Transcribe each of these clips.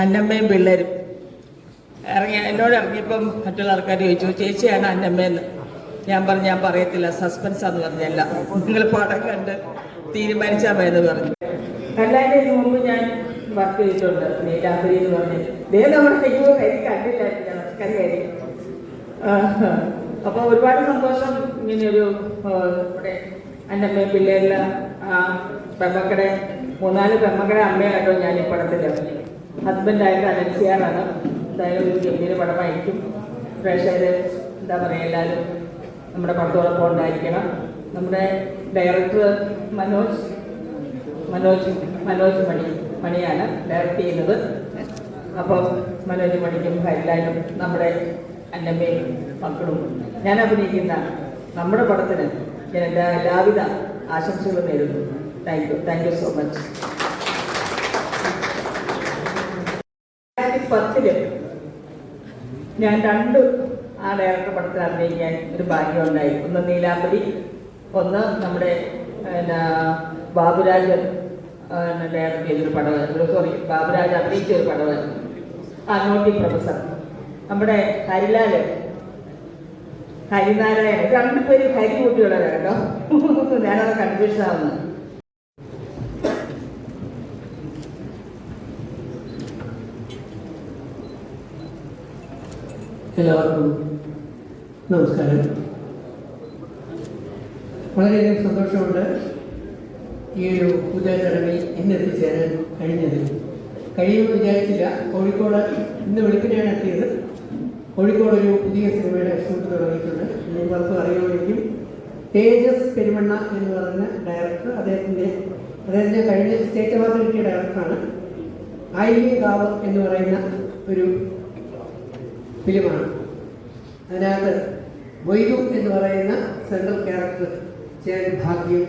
അന്നമ്മയും പിള്ളേരും. ഇറങ്ങി എന്നോട് ഇറങ്ങിയപ്പം മറ്റുള്ള ആൾക്കാർ ചോദിച്ചു ചേച്ചിയാണ് അന്നമ്മയെന്ന്? ഞാൻ പറഞ്ഞു ഞാൻ പറയത്തില്ല സസ്പെൻസാന്ന് പറഞ്ഞല്ല നിങ്ങൾ പടം കണ്ട് തീരുമാനിച്ചാൽ മതി എന്ന് പറഞ്ഞു. രണ്ടായിരത്തി മുമ്പ് ഞാൻ വർക്ക് ചെയ്തിട്ടുണ്ട് നീലാപുരി എന്ന് പറഞ്ഞു. നമ്മുടെ അയ്യോ കരി കണ്ടില്ലായിരുന്നു കരി അപ്പോൾ ഒരുപാട് സന്തോഷം ഇങ്ങനെ ഒരു ഇവിടെ അന്നമ്മയും പിള്ളേരിലെ പെമ്മക്കടെ മൂന്നാൽ പെമ്മക്കടെ അമ്മയായിട്ടോ ഞാൻ ഈ പടത്തിൽ ഹസ്ബൻഡായിട്ട് അനൻസിയാറാണ് എന്തായാലും ഒരു ഗംഭീര പടമായിരിക്കും. പ്രേക്ഷകർ എന്താ പറയുക എല്ലാവരും നമ്മുടെ പടത്തോടൊപ്പം ഉണ്ടായിരിക്കണം. നമ്മുടെ ഡയറക്ടർ മനോജ് മനോജ് മനോജ് മണി മണിയാണ് ഡയറക്റ്റ് ചെയ്യുന്നത്. അപ്പോൾ മനോജ് മണിക്കും ഹരിലാലും നമ്മുടെ അന്നമ്മയും മക്കളും ഞാൻ അഭിനയിക്കുന്ന നമ്മുടെ പടത്തിന് ഞാൻ എല്ലാ എല്ലാവിധ ആശംസകളും നേരുന്നു. Thank you thank you so much പത്തിൽ ഞാൻ രണ്ട് ആ ഡയറക്ടർ പടത്തിൽ അഭിനയിക്കാൻ ഒരു ഭാഗ്യം ഉണ്ടായി. ഒന്ന് നീലാമ്പരി ഒന്ന് നമ്മുടെ പിന്നെ ബാബുരാജ് ഡയറക്ട് ചെയ്തൊരു പടമായിരുന്നു സോറി ബാബുരാജ് അഭിനയിച്ച ഒരു പടമായിരുന്നു ആ നോട്ടി പ്രൊഫസർ. നമ്മുടെ ഹരിലാൽ ഹരിനാരായണൻ. രണ്ടുപേരും ഹരി കുട്ടികളാണ് കേട്ടോ. ഞാനത് കൺഫ്യൂഷൻ ആവുന്നത് എല്ലാവർക്കും നമസ്കാരം. വളരെയധികം സന്തോഷമുണ്ട് ഈ ഒരു പൂജാ ചടങ്ങിൽ ഇന്നെത്തിച്ചേരാൻ കഴിഞ്ഞത് കഴിയുമെന്ന് വിചാരിച്ചില്ല. കോഴിക്കോട് ഇന്ന് വെളുപ്പിനെയാണ് എത്തിയത്. കോഴിക്കോട് ഒരു പുതിയ സിനിമയുടെ ഷൂട്ട് തുടങ്ങിയിട്ടുണ്ട്. നിങ്ങൾക്ക് അറിയുമായിരിക്കും. തേജസ് പെരുമണ്ണ എന്ന് പറയുന്ന ഡയറക്ടർ അദ്ദേഹത്തിന്റെ അദ്ദേഹത്തിന്റെ കഴിഞ്ഞ സ്റ്റേറ്റ് അവാർഡ് കിട്ടിയ ഡയറക്ടറാണ് ആയില്യ കാവ് എന്ന് പറയുന്ന ഒരു ഫിലിമാണ് അതിനകത്ത് മൊയ്തു എന്ന് പറയുന്ന സെൻട്രൽ ക്യാരക്ടർ ചെയ്യാൻ ഭാഗ്യം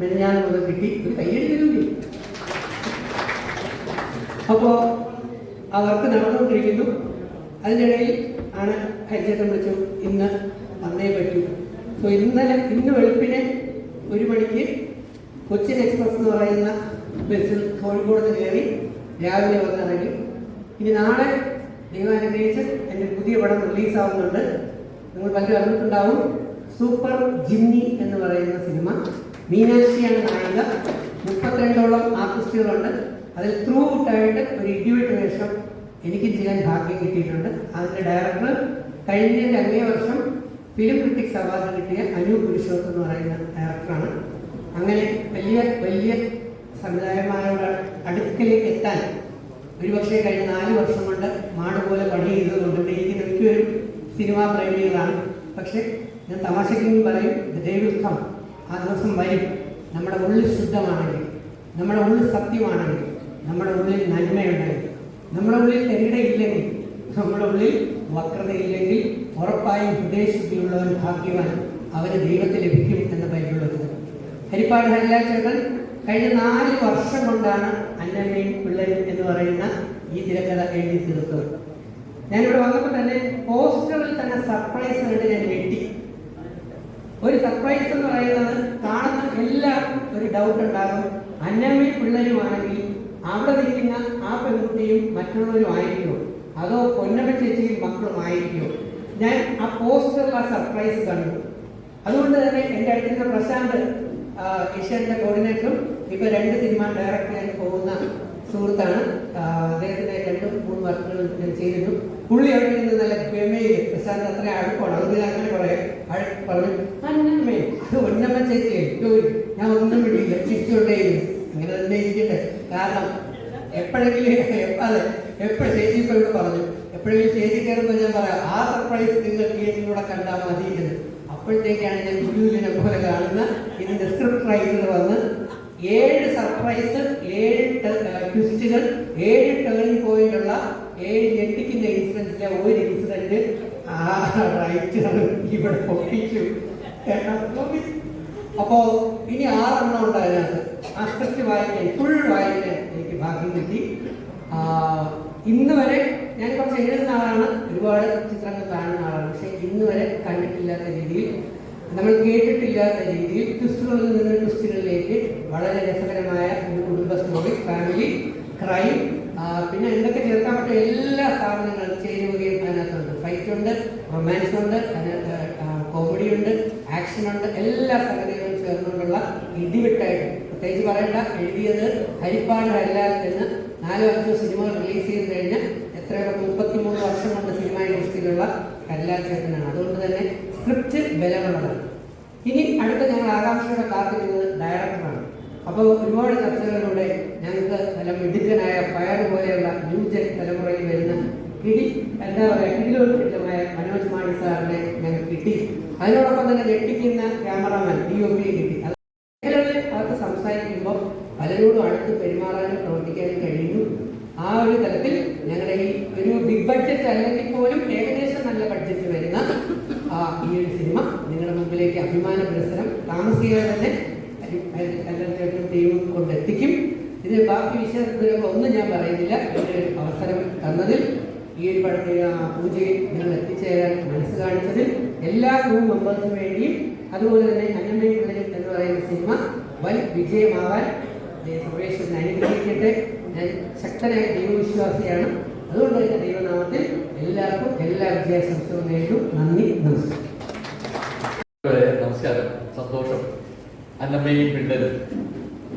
മെനഞ്ഞാൽ മുതൽ കിട്ടി. ഒരു കയ്യെടുത്തിരുന്നു അപ്പോൾ ആ വർക്ക് നടന്നുകൊണ്ടിരിക്കുന്നു. അതിനിടയിൽ ആണ് ഹരിചേട്ടൻ വിളിച്ചു ഇന്ന് വന്നേ പറ്റൂ. സോ ഇന്നലെ ഇന്ന് വെളുപ്പിനെ ഒരു മണിക്ക് കൊച്ചിൻ എക്സ്പ്രസ് എന്ന് പറയുന്ന ബസ്സിൽ കോഴിക്കോട് നിന്ന് കയറി രാവിലെ വന്നിറങ്ങി. ഇനി നാളെ ദൈവം അനുഗ്രഹിച്ച് എന്റെ പുതിയ പടം റിലീസാവുന്നുണ്ട്. നിങ്ങൾ പലരും അറിഞ്ഞിട്ടുണ്ടാവും. സൂപ്പർ ജിമ്മി എന്ന് പറയുന്ന സിനിമ. മീനാക്ഷിയാണ് നായിക മുപ്പത്തിരണ്ടോളം ആർട്ടിസ്റ്റുകളുണ്ട്. അതിൽ ത്രൂ ഔട്ടായിട്ട് ഒരു ഇടിവെട്ട് വേഷം എനിക്ക് ചെയ്യാൻ ഭാഗ്യം കിട്ടിയിട്ടുണ്ട്. അതിന്റെ ഡയറക്ടർ കഴിഞ്ഞ അങ്ങേ വർഷം ഫിലിം ക്രിറ്റിക്സ് അവാർഡ് കിട്ടിയ അനു പുരുഷോത്ത് എന്ന് പറയുന്ന ഡയറക്ടറാണ്. അങ്ങനെ വലിയ വലിയ സംവിധായകന്മാരുടെ അടുക്കലേക്ക് എത്താൻ ഒരുപക്ഷെ കഴിഞ്ഞ നാല് വർഷം കൊണ്ട് മാട് പോലെ പണി ചെയ്തതുകൊണ്ട് ഇവിടെ എനിക്ക് മിക്കവരും സിനിമാ പ്രേമികളാണ്. പക്ഷേ ഞാൻ തമാശയ്ക്കും പറയും ദൈവം ആ ദിവസം വരും. നമ്മുടെ ഉള്ളിൽ ശുദ്ധമാണെങ്കിൽ നമ്മുടെ ഉള്ളിൽ സത്യമാണെങ്കിൽ നമ്മുടെ ഉള്ളിൽ നന്മയുണ്ടെങ്കിൽ നമ്മുടെ ഉള്ളിൽ തെരിടയില്ലെങ്കിൽ നമ്മുടെ ഉള്ളിൽ വക്രതയില്ലെങ്കിൽ ഉറപ്പായും ഹൃദയശുദ്ധിയുള്ള ഒരു ഭാഗ്യവാൻ അവന് ദൈവത്തെ ലഭിക്കും എന്ന പരിപാടി ഹരിപ്പാട് ഹരിലാൽ കഴിഞ്ഞ നാല് വർഷം കൊണ്ടാണ് അന്നമ്മയും പിള്ളേരും എന്ന് പറയുന്ന ഈ തിരക്കഥ എഴുതി തീർത്തു ഞാനിവിടെ വന്നപ്പോൾ തന്നെ പോസ്റ്ററിൽ തന്നെ സർപ്രൈസ് കണ്ട് ഞാൻ ഞെട്ടി. ഒരു സർപ്രൈസ് എന്ന് പറയുന്നത് കാണുന്ന എല്ലാവർക്കും ഒരു ഡൗട്ട് ഉണ്ടാകും. അന്നമ്മയും പിള്ളേരുമാണെങ്കിൽ അവിടെ നിൽക്കുന്ന ആ പെൺകുട്ടിയും മറ്റുള്ളവരും ആയിരിക്കുമോ അതോ പൊന്നമ്മ ചേച്ചിയും മക്കളും ആയിരിക്കുമോ ഞാൻ ആ പോസ്റ്ററിൽ ആ സർപ്രൈസ് കണ്ടു. അതുകൊണ്ട് തന്നെ എന്റെ അടുത്തിരുന്ന പ്രശാന്ത് ഏഷ്യാന്റെ കോർഡിനേറ്ററും ഇപ്പൊ രണ്ട് സിനിമ ഡയറക്റ്റ് ചെയ്യാൻ പോകുന്ന സുഹൃത്താണ്. അദ്ദേഹത്തിന്റെ രണ്ട് മൂന്ന് വർക്കുകൾ ചെയ്തിരുന്നു. പുള്ളി അവിടെ നിന്ന് നല്ല ഗമയിൽ പ്രശാന്ത് അത്ര അടുപ്പാണ് അത് ഞാൻ അങ്ങനെ പറയാം. പറഞ്ഞു അന്നമ്മേ അത് ഒന്നമ്മ ചേച്ചി ഞാൻ ഒന്നും വിടിയില്ല ചിരിച്ചുകൊണ്ടേയിരുന്നു അങ്ങനെ തന്നെ ഇരിക്കട്ടെ. കാരണം എപ്പോഴെങ്കിലും എപ്പ- അതെ എപ്പോഴും ചേച്ചി ഇപ്പൊ ഇവിടെ പറഞ്ഞു എപ്പോഴെങ്കിലും ചേച്ചി കയറുമ്പോൾ ഞാൻ പറയാം ആ സർപ്രൈസ് നിങ്ങൾ തിയേറ്ററിലൂടെ കണ്ടാൽ മതി അപ്പോഴത്തേക്കാണ് ഞാൻ ഗുരുവിനെ പോലെ കാണുന്ന ഇതിന്റെ സ്ക്രിപ്റ്റ് റൈറ്റർ വന്ന് ഏഴ് സർപ്രൈസ് ഏഴ് ട്വിസ്റ്റുകൾ ഏഴ് ടേണിംഗ് പോയിന്റുള്ള ഏഴ് ഞെട്ടിക്കുന്ന ഇൻസിഡൻസിലെ ഒരു ഇൻസിഡന്റ് ആ റൈറ്റർ ഇവിടെ പൊട്ടിച്ചു? അപ്പോ ഇനി ആറെണ്ണം ഉണ്ട് അതിനകത്ത്. ആ വായിക്കാൻ ഫുൾ വായിക്കാൻ എനിക്ക് ഭാഗ്യം കിട്ടി. ഇന്ന് വരെ ഞാൻ കുറച്ച് എഴുതുന്ന ആളാണ്. ഒരുപാട് ചിത്രങ്ങൾ കാണുന്ന ആളാണ്. പക്ഷെ ഇന്ന് വരെ കണ്ടിട്ടില്ലാത്ത രീതിയിൽ നമ്മൾ കേട്ടിട്ടില്ലാത്ത രീതിയിൽ ട്വിസ്റ്റുകളിൽ നിന്ന് ട്വിസ്റ്റുകളിലേക്ക് വളരെ രസകരമായ ഒരു കുടുംബ സ്റ്റോറി ഫാമിലി ക്രൈം പിന്നെ എന്തൊക്കെ ചേർക്കാൻ പറ്റുന്ന എല്ലാ സാധനങ്ങളും ചേരുവകയും അതിനകത്തുണ്ട്. ഫൈറ്റ് ഉണ്ട് റൊമാൻസ് ഉണ്ട് കോമഡി ഉണ്ട് ആക്ഷൻ ഉണ്ട് എല്ലാ സംഗതികളും ചേർന്നുകൊണ്ടുള്ള ഇടിവിട്ടായിട്ട്. പ്രത്യേകിച്ച് പറയേണ്ട എഴുതിയത് ഹരിപ്പാട് ഹരിലാൽ എന്ന് നാലോ അഞ്ചോ റിലീസ് ചെയ്ത് കഴിഞ്ഞ് എത്രയോ മുപ്പത്തിമൂന്ന് വർഷം കൊണ്ട് സിനിമ ഇൻഡസ്ട്രിയിലുള്ള ഹരിലാൽ ചേട്ടനാണ്. അതുകൊണ്ട് തന്നെ സ്ക്രിപ്റ്റ് ബലമുള്ളതാണ് ഇനി അടുത്ത ഞങ്ങൾ ആകാംക്ഷയോടെ കാത്തിരുന്നത് ഡയറക്ടറാണ്. അപ്പോൾ ഒരുപാട് ചർച്ചകളിലൂടെ ഞങ്ങൾക്ക് നല്ല മിടുക്കനായ ഫയർ പോലെയുള്ള ന്യൂ ജൻ തലമുറയിൽ വരുന്ന കിടി എന്താ പറയുക കിടിലോത്കൃഷ്ടമായ മനോജ് മാണി സാറിനെ ഞങ്ങൾ കിട്ടി. അതിനോടൊപ്പം തന്നെ ഞെട്ടിക്കുന്ന ക്യാമറാമാൻ ഡി ഒ പി കിട്ടി. അകത്ത് സംസാരിക്കുമ്പോൾ പലരോടും അടുത്ത് പെരുമാറാനും പ്രവർത്തിക്കാനും കഴിയുന്നു. ആ ഒരു തലത്തിൽ ഞങ്ങളുടെ ഈ ഒരു ബിഗ് ബഡ്ജറ്റ് അല്ലെങ്കിൽ പോലും ഏകദേശം നല്ല ബഡ്ജറ്റ് വരുന്ന ആ ഈ ഒരു സിനിമ നിങ്ങളുടെ മുമ്പിലേക്ക് പരിസരം താമസിയാതെ തന്നെ ടീമും കൊണ്ടെത്തിക്കും ഇത് ബാക്കി വിശദങ്ങൾ ഒന്നും ഞാൻ പറയുന്നില്ല. അവസരം തന്നതിൽ ഈ ഒരു പൂജയിൽ നിങ്ങൾ എത്തിച്ചേരാൻ മനസ്സ് കാണിച്ചതിൽ എല്ലാ ഗ്രൂപ്പ് മെമ്പേഴ്സിന് വേണ്ടിയും അതുപോലെ തന്നെ അന്നമ്മയും എന്ന് പറയുന്ന സിനിമ വൻ വിജയമാവാൻ സുരേഷ് അനുഗ്രഹിക്കട്ടെ. ഞാൻ ശക്തനായ ദൈവവിശ്വാസിയാണ്. അതുകൊണ്ട് ദൈവനാമത്തിൽ എല്ലാവർക്കും എല്ലാ വിജയാശംസകളും നേരിടും നന്ദി നമസ്കാരം. സന്തോഷം. അന്നമ്മയും പിള്ളേരും.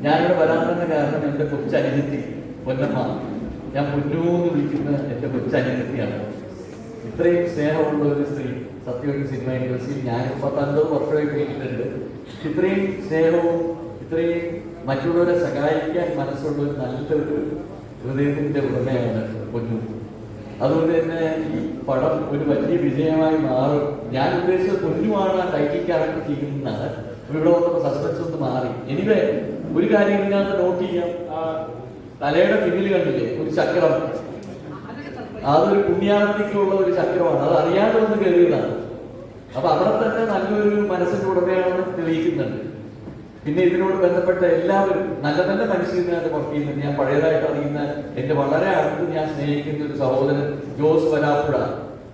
ഞാനിവിടെ വരാൻ കാരണം എന്റെ കൊച്ചനുജത്തി പൊന്നമ്മ. ഞാൻ പൊന്നൂന്ന് വിളിക്കുന്ന എന്റെ കൊച്ചനുജത്തിയാണ് ഇത്രയും സ്നേഹമുള്ള ഒരു സ്ത്രീ സത്യമൊരു സിനിമ ഇൻഡസ്ട്രിയിൽ ഞാൻ പത്തൊൻപത് വർഷമായി കഴിഞ്ഞിട്ടുണ്ട്. ഇത്രയും സ്നേഹവും ഇത്രയും മറ്റുള്ളവരെ സഹായിക്കാൻ മനസ്സുള്ള ഒരു നല്ലൊരു ഹൃദയത്തിന്റെ ഉടമയാണ് പൊന്നു. അതുകൊണ്ട് തന്നെ ഈ പടം ഒരു വലിയ വിജയമായി മാറും. ഞാൻ ഉദ്ദേശിച്ച പൊന്നുമാണ് ആ ടൈറ്റിൽ ക്യാരക്ടർ ഇവിടെ സസ്പെൻസ് ഒന്ന് മാറി. എനിവേ ഒരു കാര്യം ഇതിനകത്ത് നോട്ട് ചെയ്യാം. തലയുടെ പിന്നിൽ കണ്ടില്ലേ? ഒരു ചക്രം. അതൊരു പുണ്യാർത്ഥിക്കുള്ള ഒരു ചക്രമാണ്. അത് അറിയാതെ ഒന്ന് കയറിയതാണ്. അപ്പൊ അവിടെ തന്നെ നല്ലൊരു തെളിയിക്കുന്നുണ്ട് പിന്നെ ഇതിനോട് ബന്ധപ്പെട്ട എല്ലാവരും നല്ല നല്ല മനുഷ്യരിനകത്ത് വർക്ക് ചെയ്യുന്നത് ഞാൻ പഴയതായിട്ട് അറിയുന്ന എന്റെ വളരെ അടുത്ത് ഞാൻ സ്നേഹിക്കുന്ന ഒരു സഹോദരൻ ജോസ് വരാപ്പുഴ.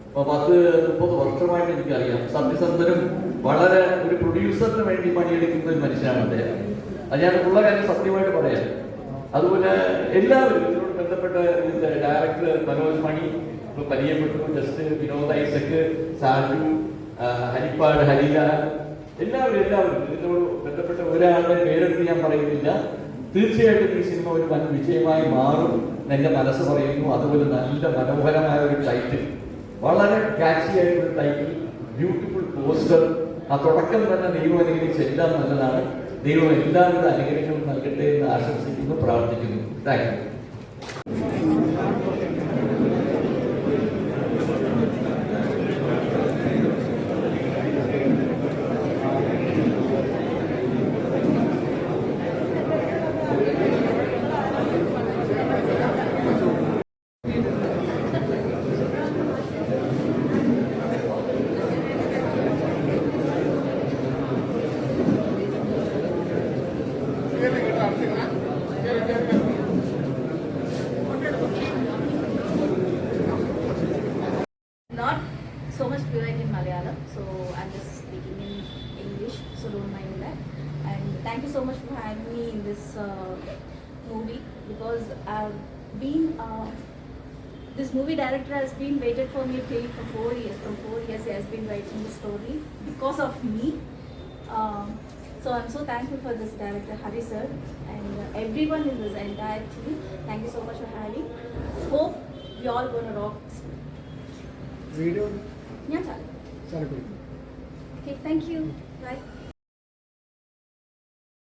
അപ്പൊ പത്ത് മുപ്പത് വർഷമായിട്ട് എനിക്കറിയാം. സത്യസന്ധനും വളരെ ഒരു പ്രൊഡ്യൂസറിന് വേണ്ടി പണിയെടുക്കുന്ന ഒരു മനുഷ്യനാണ് അദ്ദേഹം. അത് ഞാൻ ഉള്ള കാര്യം സത്യമായിട്ട് പറയാം. അതുപോലെ എല്ലാവരും ഇതിനോട് ബന്ധപ്പെട്ട ഡയറക്ടർ മനോജ് മണി ഇപ്പൊ പരിചയപ്പെട്ടു. ജസ്റ്റ് വിനോദ് ഐസക് സാജു ഹരിപ്പാട് ഹരിലാൽ എല്ലാവരും എല്ലാവരും ഇതിനോട് ബന്ധപ്പെട്ട ഒരാളുടെ പേരെടുത്ത് ഞാൻ പറയുന്നില്ല. തീർച്ചയായിട്ടും ഈ സിനിമ ഒരു വൻ വിജയമായി മാറും എന്റെ മനസ്സ് പറയുന്നു. അതുപോലെ നല്ല മനോഹരമായ ഒരു ടൈറ്റിൽ വളരെ കാച്ചി ആയിട്ടുള്ള ടൈറ്റിൽ ബ്യൂട്ടിഫുൾ പോസ്റ്റർ ആ തുടക്കം തന്നെ ദൈവം അനുഗ്രഹിച്ച് എല്ലാം നല്ലതാണ്. ദൈവം എല്ലാവരുടെ അനുഗ്രഹങ്ങളും നൽകട്ടെ എന്ന് ആശംസിക്കുന്നു പ്രാർത്ഥിക്കുന്നു. Thank you uh, movie because I've been uh, this movie director has been waited for me till for four years. For four years, he has been writing the story because of me. Um, so I'm so thankful for this director Hari sir and uh, everyone in this entire team. Thank you so much for having. Hope we all gonna rock. Video. Yeah, Sorry. Okay, thank you. Bye.